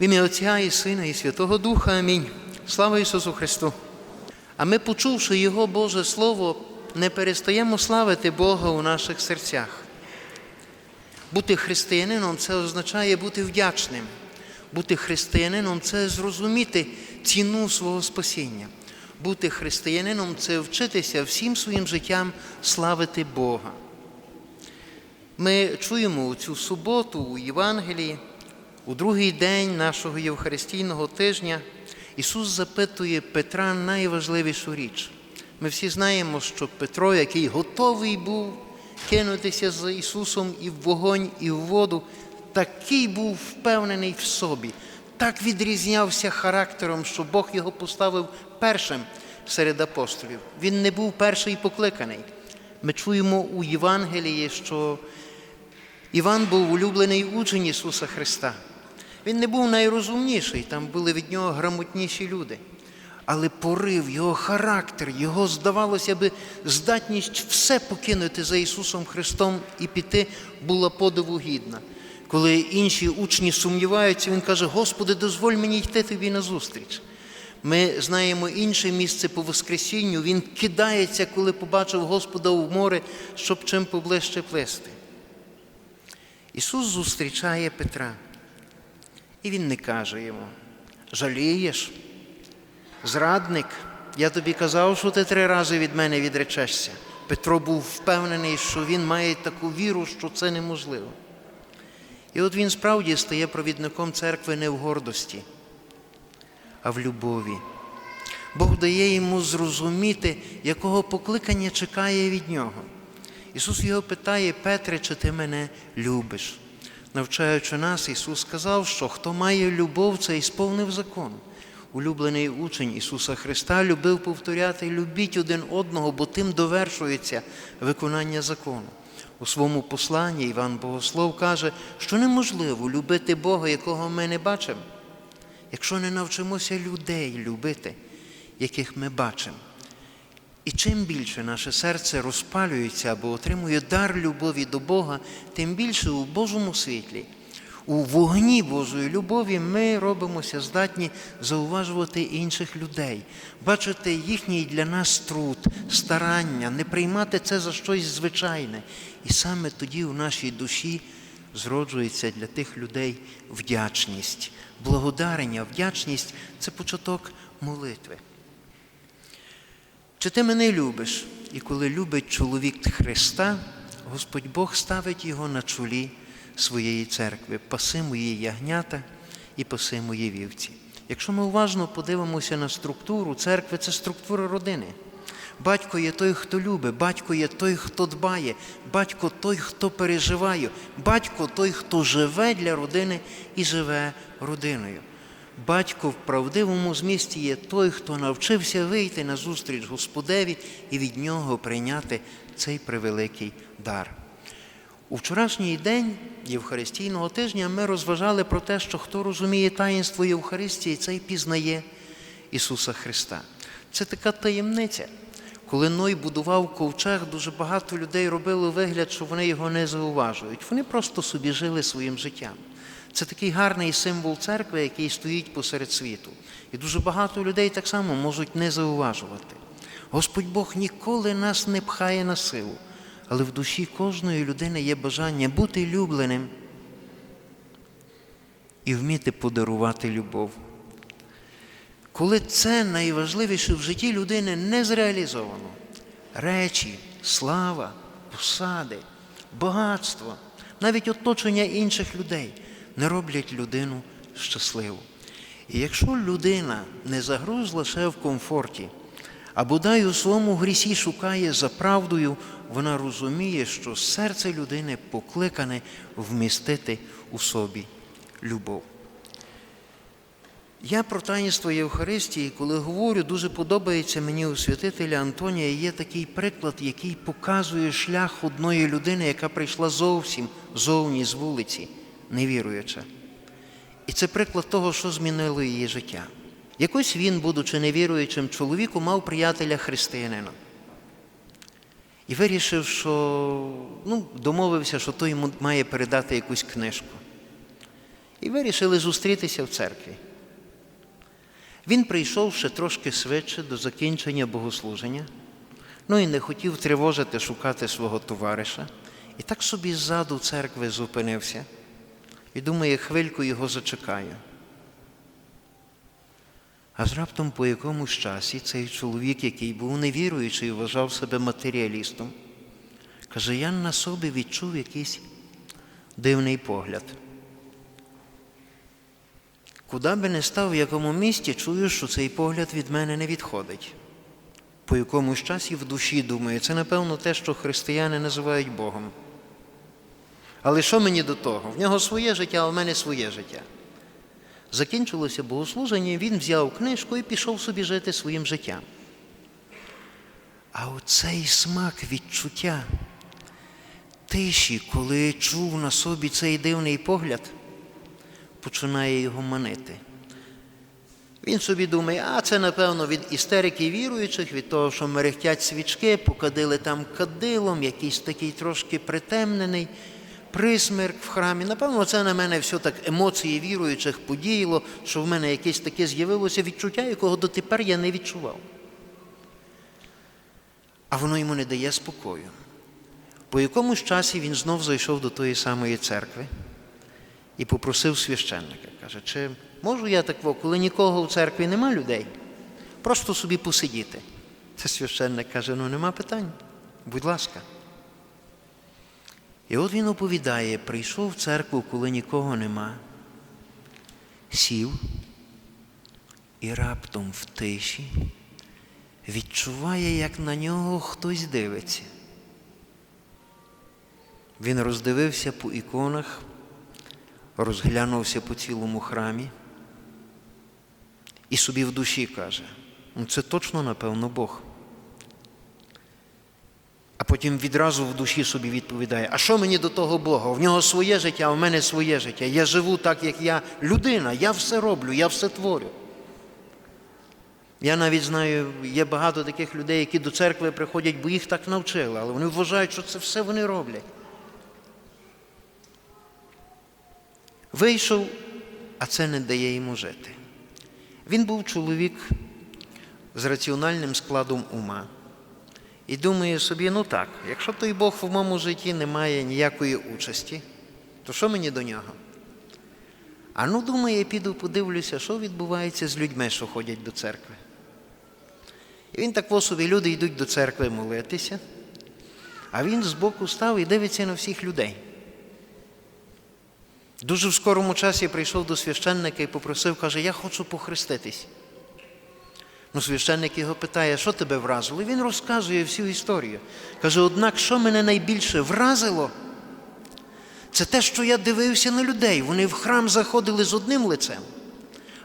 В ім'я Отця і Сина, і Святого Духа. Амінь. Слава Ісусу Христу! А ми, почувши Його Боже Слово, не перестаємо славити Бога у наших серцях. Бути християнином це означає бути вдячним. Бути християнином це зрозуміти ціну свого спасіння. Бути християнином це вчитися всім своїм життям славити Бога. Ми чуємо цю суботу у Євангелії, у другий день нашого Євхаристійного тижня, Ісус запитує Петра найважливішу річ. Ми всі знаємо, що Петро, який готовий був кинутися за Ісусом і в вогонь, і в воду, такий був впевнений в собі, так відрізнявся характером, що Бог його поставив першим серед апостолів. Він не був перший покликаний. Ми чуємо у Євангелії, що Іван був улюблений учень Ісуса Христа. Він не був найрозумніший, там були від нього грамотніші люди. Але порив, його характер, його, здавалося би, здатність все покинути за Ісусом Христом і піти була подиву гідна. Коли інші учні сумніваються, він каже: Господи, дозволь мені йти тобі назустріч. Ми знаємо інше місце по Воскресінню. Він кидається, коли побачив Господа у море, щоб чим поближче плисти. Ісус зустрічає Петра. І він не каже йому: жалієш, зрадник, я тобі казав, що ти три рази від мене відречешся. Петро був впевнений, що він має таку віру, що це неможливо. І от він справді стає провідником церкви не в гордості, а в любові. Бог дає йому зрозуміти, якого покликання чекає від нього. Ісус його питає, Петре, чи ти мене любиш? Навчаючи нас, Ісус сказав, що хто має любов, це і сповнив закон. Улюблений учень Ісуса Христа любив повторяти любіть один одного, бо тим довершується виконання закону. У своєму посланні Іван Богослов каже, що неможливо любити Бога, якого ми не бачимо, якщо не навчимося людей любити, яких ми бачимо. І чим більше наше серце розпалюється або отримує дар любові до Бога, тим більше у Божому світлі, у вогні Божої любові ми робимося здатні зауважувати інших людей, бачити їхній для нас труд, старання, не приймати це за щось звичайне. І саме тоді у нашій душі зроджується для тих людей вдячність, благодарення, вдячність це початок молитви. Чи ти мене любиш? І коли любить чоловік Христа, Господь Бог ставить його на чолі своєї церкви, паси мої ягнята і паси мої вівці. Якщо ми уважно подивимося на структуру церкви, це структура родини. Батько є той, хто любить, батько є той, хто дбає, батько той, хто переживає, батько той, хто живе для родини і живе родиною. Батько в правдивому змісті є той, хто навчився вийти на зустріч Господеві і від нього прийняти цей превеликий дар. У вчорашній день Євхаристійного тижня ми розважали про те, що хто розуміє таїнство Євхаристії, цей пізнає Ісуса Христа. Це така таємниця. Коли Ной будував ковчег, дуже багато людей робили вигляд, що вони його не зауважують. Вони просто собі жили своїм життям. Це такий гарний символ церкви, який стоїть посеред світу. І дуже багато людей так само можуть не зауважувати. Господь Бог ніколи нас не пхає на силу, але в душі кожної людини є бажання бути любленим і вміти подарувати любов. Коли це найважливіше в житті людини не зреалізовано, речі, слава, посади, багатство, навіть оточення інших людей не роблять людину щасливу. І якщо людина не загрузла ще в комфорті, а бодай у своєму грісі шукає за правдою, вона розуміє, що серце людини покликане вмістити у собі любов. Я про таїнство Євхаристії, коли говорю, дуже подобається мені у святителя Антонія, є такий приклад, який показує шлях одної людини, яка прийшла зовсім зовні з вулиці, невіруюча. І це приклад того, що змінило її життя. Якось він, будучи невіруючим чоловіком, мав приятеля християнина. І вирішив, що ну, домовився, що той йому має передати якусь книжку. і вирішили зустрітися в церкві. Він прийшов ще трошки швидше до закінчення богослуження, ну і не хотів тривожити, шукати свого товариша. І так собі ззаду церкви зупинився і думає, хвильку його зачекаю. Аж раптом по якомусь часі цей чоловік, який був невіруючий, вважав себе матеріалістом, каже, я на собі відчув якийсь дивний погляд. Куди би не став, в якому місті, чую, що цей погляд від мене не відходить. По якомусь часі в душі думаю, це, напевно, те, що християни називають Богом. Але що мені до того? В нього своє життя, а в мене своє життя. Закінчилося богослуження, він взяв книжку і пішов собі жити своїм життям. А оцей смак відчуття тиші, коли чув на собі цей дивний погляд, починає його манити. Він собі думає, а це, напевно, від істерики віруючих, від того, що мерехтять свічки, покадили там кадилом, якийсь такий трошки притемнений присмерк в храмі. Напевно, це на мене все так емоції віруючих подіяло, що в мене якесь таке з'явилося відчуття, якого дотепер я не відчував. А воно йому не дає спокою. По якомусь часі він знов зайшов до тої самої церкви і попросив священника. Каже, чи можу я так, коли нікого в церкві нема людей, просто собі посидіти. Це священник каже, ну нема питань, будь ласка. І от він оповідає, прийшов в церкву, коли нікого нема, сів і раптом в тиші відчуває, як на нього хтось дивиться. Він роздивився по іконах, розглянувся по цілому храмі і собі в душі каже, ну це точно, напевно, Бог. А потім відразу в душі собі відповідає, а що мені до того Бога? В нього своє життя, а в мене своє життя. Я живу так, як я людина, я все роблю, я все творю. Я навіть знаю, є багато таких людей, які до церкви приходять, бо їх так навчили, але вони вважають, що це все вони роблять. Вийшов, а це не дає йому жити. Він був чоловік з раціональним складом ума. І думає собі, ну так, якщо той Бог в моєму житті не має ніякої участі, то що мені до нього? А ну, думає, я піду подивлюся, що відбувається з людьми, що ходять до церкви. І він так в собі люди йдуть до церкви молитися, а він збоку став і дивиться на всіх людей. Дуже в скорому часі прийшов до священника і попросив, каже, я хочу похреститись. Ну, священник його питає, що тебе вразило? І він розказує всю історію. Каже, однак, що мене найбільше вразило, це те, що я дивився на людей. Вони в храм заходили з одним лицем,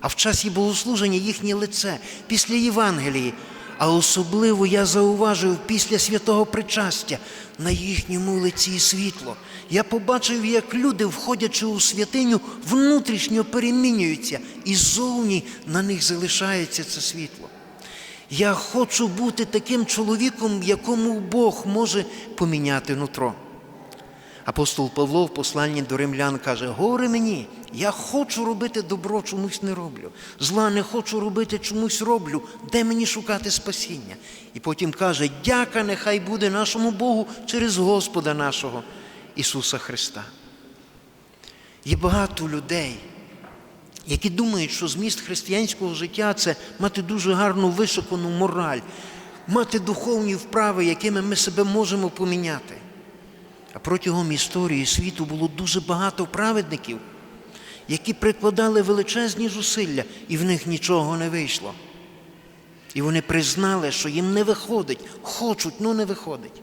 а в часі богослуження їхнє лице після Євангелії. А особливо я зауважив після святого причастя на їхньому лиці світло. Я побачив, як люди, входячи у святиню, внутрішньо перемінюються, і ззовні на них залишається це світло. Я хочу бути таким чоловіком, якому Бог може поміняти нутро. Апостол Павло в посланні до римлян каже: Горе мені, я хочу робити добро, чомусь не роблю. Зла не хочу робити, чомусь роблю, де мені шукати спасіння. І потім каже, дяка нехай буде нашому Богу через Господа нашого Ісуса Христа. Є багато людей, які думають, що зміст християнського життя це мати дуже гарну вишукану мораль, мати духовні вправи, якими ми себе можемо поміняти. А протягом історії світу було дуже багато праведників, які прикладали величезні зусилля, і в них нічого не вийшло. І вони признали, що їм не виходить, хочуть, але не виходить.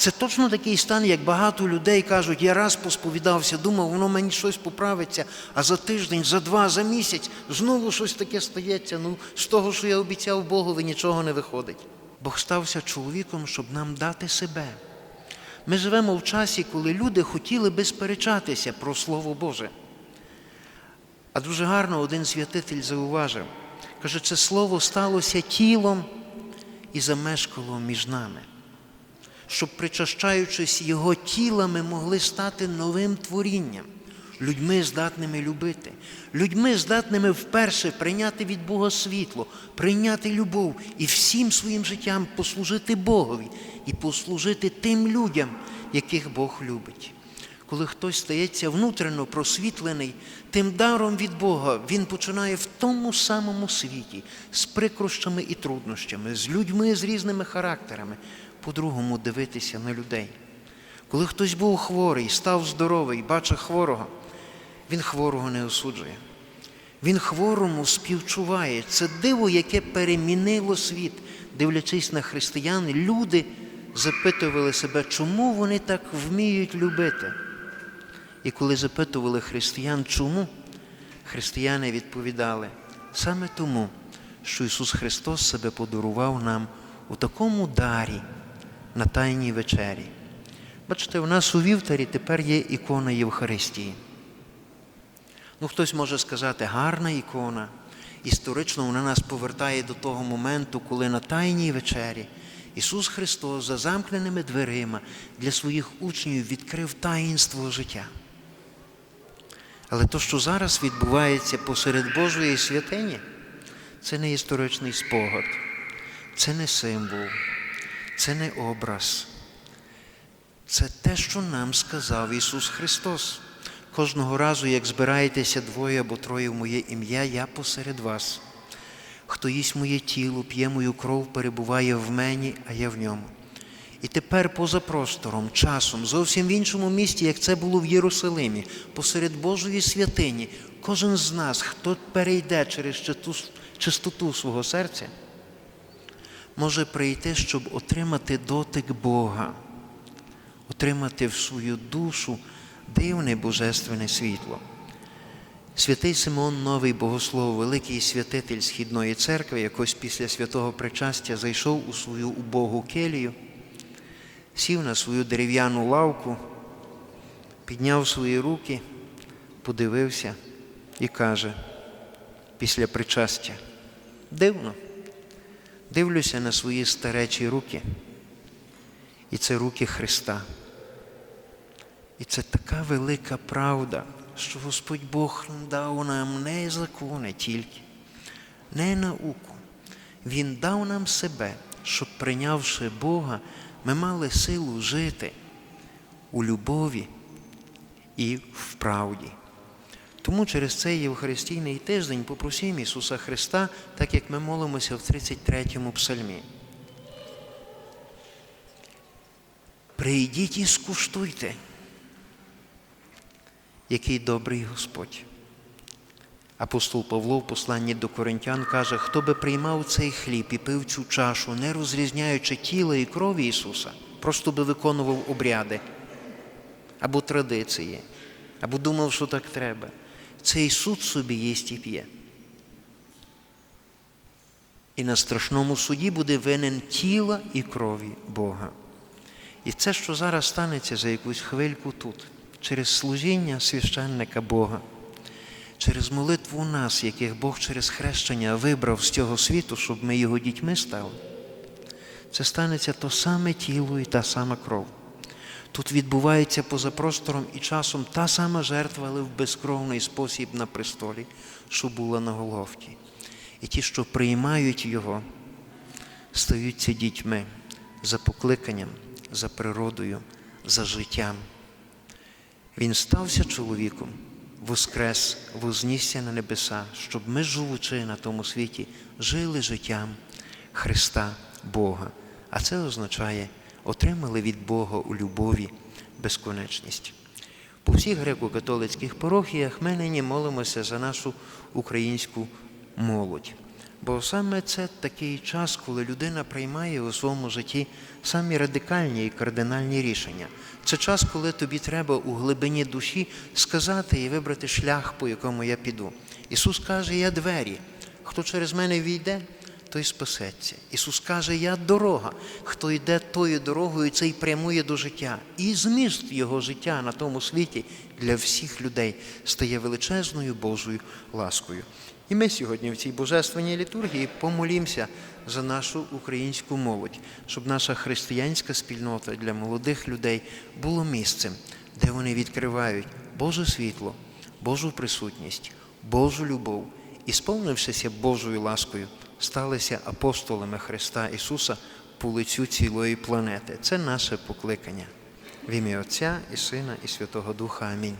Це точно такий стан, як багато людей кажуть, я раз посповідався, думав, воно мені щось поправиться, а за тиждень, за два, за місяць знову щось таке стається. Ну, з того, що я обіцяв Богові, нічого не виходить. Бог стався чоловіком, щоб нам дати себе. Ми живемо в часі, коли люди хотіли би сперечатися про Слово Боже. А дуже гарно один святитель зауважив, каже, це слово сталося тілом і замешкало між нами, щоб, причащаючись його тіла, ми могли стати новим творінням, людьми здатними любити, людьми здатними вперше прийняти від Бога світло, прийняти любов і всім своїм життям послужити Богові і послужити тим людям, яких Бог любить. Коли хтось стається внутрішньо просвітлений, тим даром від Бога він починає в тому самому світі з прикрощами і труднощами, з людьми з різними характерами, по-другому дивитися на людей. Коли хтось був хворий, став здоровий, бачить хворого, він хворого не осуджує. Він хворому співчуває. Це диво, яке перемінило світ, дивлячись на християн, люди запитували себе, чому вони так вміють любити. І коли запитували християн, чому, християни відповідали саме тому, що Ісус Христос себе подарував нам у такому дарі на Тайній вечері. Бачите, у нас у вівтарі тепер є ікона Євхаристії. Ну, хтось може сказати, гарна ікона. Історично вона нас повертає до того моменту, коли на Тайній вечері Ісус Христос за замкненими дверима для своїх учнів відкрив таїнство життя. Але то, що зараз відбувається посеред Божої святині, це не історичний спогад, це не символ, це не образ. Це те, що нам сказав Ісус Христос. Кожного разу, як збираєтеся двоє або троє в моє ім'я, я посеред вас. Хто їсть моє тіло, п'є мою кров, перебуває в мені, а я в ньому. І тепер поза простором, часом, зовсім в іншому місті, як це було в Єрусалимі, посеред Божої святині, кожен з нас, хто перейде через чистоту, свого серця, може прийти, щоб отримати дотик Бога, отримати в свою душу дивне божественне світло. Святий Симон Новий Богослов, великий святитель Східної церкви, якось після святого причастя зайшов у свою убогу келію, сів на свою дерев'яну лавку, підняв свої руки, подивився і каже після причастя, дивно, дивлюся на свої старечі руки, і це руки Христа. І це така велика правда, що Господь Бог дав нам не закони тільки, не науку. Він дав нам себе, щоб, прийнявши Бога, ми мали силу жити у любові і в правді. Тому через цей Євхаристійний тиждень попросимо Ісуса Христа, так як ми молимося в 33-му псальмі. Прийдіть і скуштуйте який добрий Господь. Апостол Павло в посланні до Коринтян каже, хто би приймав цей хліб і пив цю чашу, не розрізняючи тіла і крові Ісуса, просто би виконував обряди або традиції, або думав, що так треба. Цей суд собі їсть і п'є. І на страшному суді буде винен тіла і крові Бога. І це, що зараз станеться за якусь хвильку тут через служіння священника Бога, через молитву нас, яких Бог через хрещення вибрав з цього світу, щоб ми його дітьми стали, це станеться то саме тіло і та сама кров. Тут відбувається поза простором і часом та сама жертва, але в безкровний спосіб на престолі, що була на Голгофті. І ті, що приймають Його, стаються дітьми за покликанням, за природою, за життям. Він стався чоловіком, воскрес, вознісся на небеса, щоб ми, живучи на тому світі, жили життям Христа Бога. А це означає, отримали від Бога у любові безконечність. По всіх греко-католицьких парохіях ми нині молимося за нашу українську молодь. Бо саме це такий час, коли людина приймає у своєму житті самі радикальні і кардинальні рішення. Це час, коли тобі треба у глибині душі сказати і вибрати шлях, по якому я піду. Ісус каже, я двері. Хто через мене війде, той спасеться. Ісус каже, я дорога. Хто йде тою дорогою, цей прямує до життя. І зміст Його життя на тому світі для всіх людей стає величезною Божою ласкою. І ми сьогодні в цій божественній літургії помолімося за нашу українську молодь, щоб наша християнська спільнота для молодих людей було місцем, де вони відкривають Боже світло, Божу присутність, Божу любов і, сповнившися Божою ласкою, сталися апостолами Христа Ісуса по лицю цілої планети. Це наше покликання. В ім'я Отця і Сина, і Святого Духа. Амінь.